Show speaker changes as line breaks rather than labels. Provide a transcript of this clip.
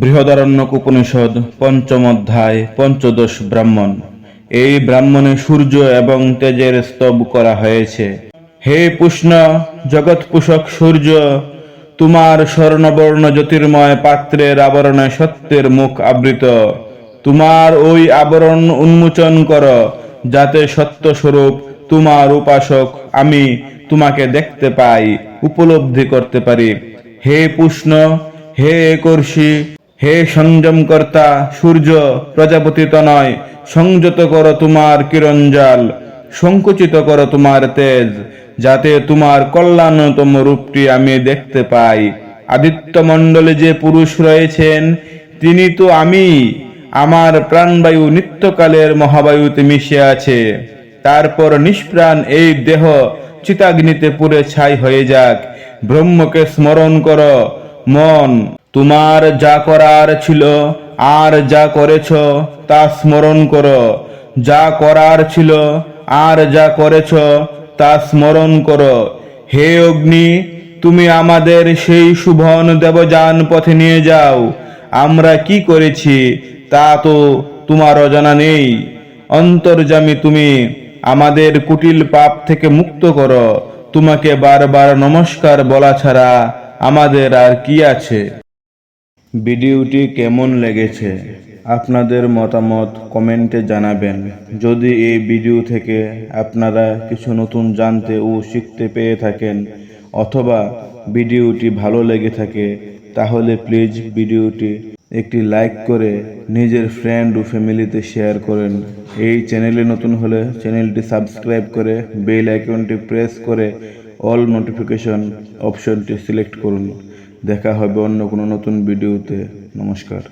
বৃহদারণ্যক উপনিষদ, পঞ্চম অধ্যায়, পঞ্চদশ ব্রাহ্মণ। এই ব্রাহ্মণে সূর্য এবং তেজের স্তব করা হয়েছে। হে পুষ্ণ জগৎ পুষক সূর্য, তোমার স্বর্ণবর্ণ জ্যোতির্ময় পাত্রের আবরণে সত্যের মুখ আবৃত। তোমার ওই আবরণ উন্মোচন কর, যাতে সত্য স্বরূপ তোমার উপাসক আমি তোমাকে দেখতে পাই, উপলব্ধি করতে পারি। হে পুষ্ণ হে কর্ষি হে সংযমকর্তা, সূর্য প্রজাপতি নয়, সংযত করো তোমার কিরঞ্জাল, সংকুচিত করো তোমার তেজ, যাতে তোমার কল্যাণতম রূপটি আমি দেখতে পাই। আদিত্য মণ্ডলে যে পুরুষ রয়েছেন, তিনি তো আমি, আমার প্রাণবায়ু নিত্যকালের মহাবায়ুতে মিশে আছে। তারপর নিষ্প্রাণ এই দেহ চিতাগ্নিতে পুরে ছাই হয়ে যাক। ব্রহ্মকে স্মরণ কর, মন। তোমার যা করার ছিল আর যা করেছ, তা স্মরণ করো। যা করার ছিল আর যা করেছ, তা স্মরণ করো। হে অগ্নি, তুমি আমাদের সেই শুভন দেবযান পথে নিয়ে যাও। আমরা কি করেছি, তা তো তোমার অজানা নেই। অন্তর্জামী তুমি আমাদের কুটিল পাপ থেকে মুক্ত করো। তোমাকে বারবার নমস্কার বলা ছাড়া আমাদের আর কি আছে? ভিডিওটি কেমন লেগেছে আপনাদের মতামত কমেন্টে জানাবেন। যদি এই ভিডিও থেকে আপনারা কিছু নতুন জানতে ও শিখতে পেয়ে থাকেন অথবা ভিডিওটি ভালো লেগে থাকে, তাহলে প্লিজ ভিডিওটি একটি লাইক করে নিজের ফ্রেন্ড ও ফ্যামিলিতে শেয়ার করেন। এই চ্যানেলে নতুন হলে চ্যানেলটি সাবস্ক্রাইব করে বেল আইকনটি প্রেস করে অল নোটিফিকেশন অপশনটি সিলেক্ট করুন। দেখা হবে অন্য কোনো নতুন ভিডিওতে। নমস্কার।